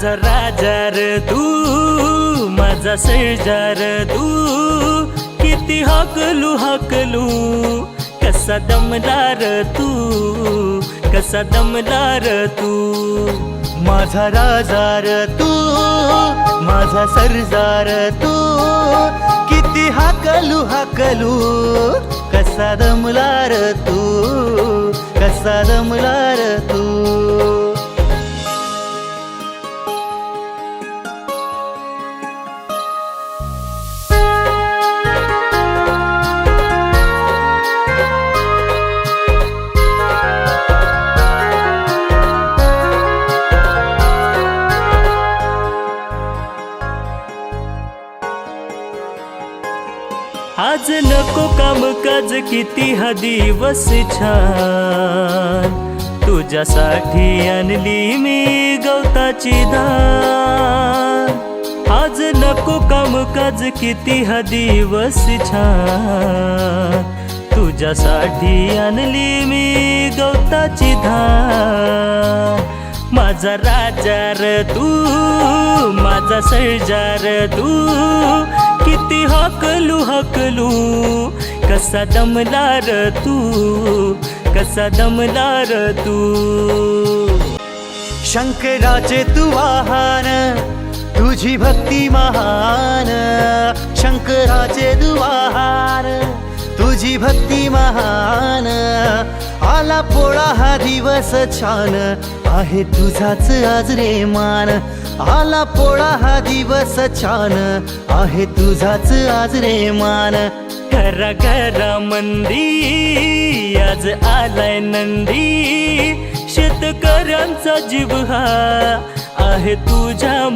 माझा राजार तू माझा शेजार तू किती हकलू हकलू कसा दमदार तू कसा दमदार तू. माझा राजार तू माझा सरजार तू किती हाकलू हाकलू कसा दमलार तू. आज नको कामकाज किती हा दिवस छान. तुझ्यासाठी आणली मी गवताची धान आज नको कामकाज किती हा दिवस छान. तुझ्यासाठी आणली मी गवताची धान. माझा राजा र तू माझा सैजार तू. हकलू हकलू कसा दमदार तू कसा दमदार तू? शंकराचे तू वाहन तुझी भक्ती महान. शंकराचे तू वाहन तुझी भक्ती महान. आला पोळा हा दिवस छान आहे तुझाच आज रे मान. आला पोळा हा दिवस छान आहे तुझाच आज रे मान. घरा घरा मंदी आज आलाय नंदी. शेतकऱ्यांचा जीव हा आहे तुझ्या